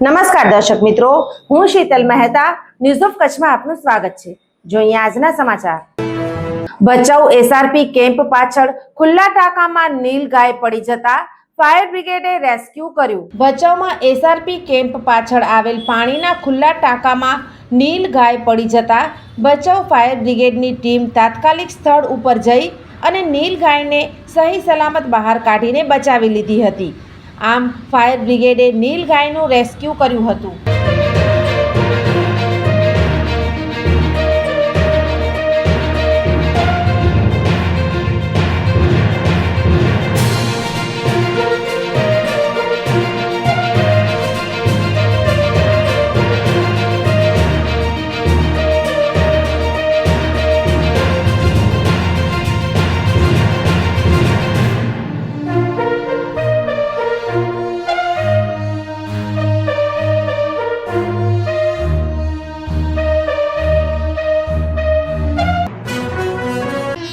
નમસ્કાર દર્શક મિત્રો, હું શીતલ મહેતા ન્યૂઝ ઓફ કચ્છમાં આપનું સ્વાગત છે. જોઈએ આજના સમાચાર. ભચાઉ એસઆરપી કેમ્પ પાછળ ખુલ્લા ટાંકામાં નીલ ગાય પડી જતા ફાયર બ્રિગેડે રેસ્ક્યુ કર્યું. ભચાઉમાં એસઆરપી કેમ્પ પાછળ આવેલ પાણીના ખુલ્લા ટાંકામાં નીલ ગાય પડી જતા ભચાઉ ફાયર બ્રિગેડની ટીમ તાત્કાલિક સ્થળ ઉપર જઈ અને નીલ ગાયને સહી સલામત બહાર કાઢીને બચાવી લીધી હતી. આમ ફાયર બ્રિગેડે નીલ ગાયનું રેસ્ક્યુ કર્યું હતું.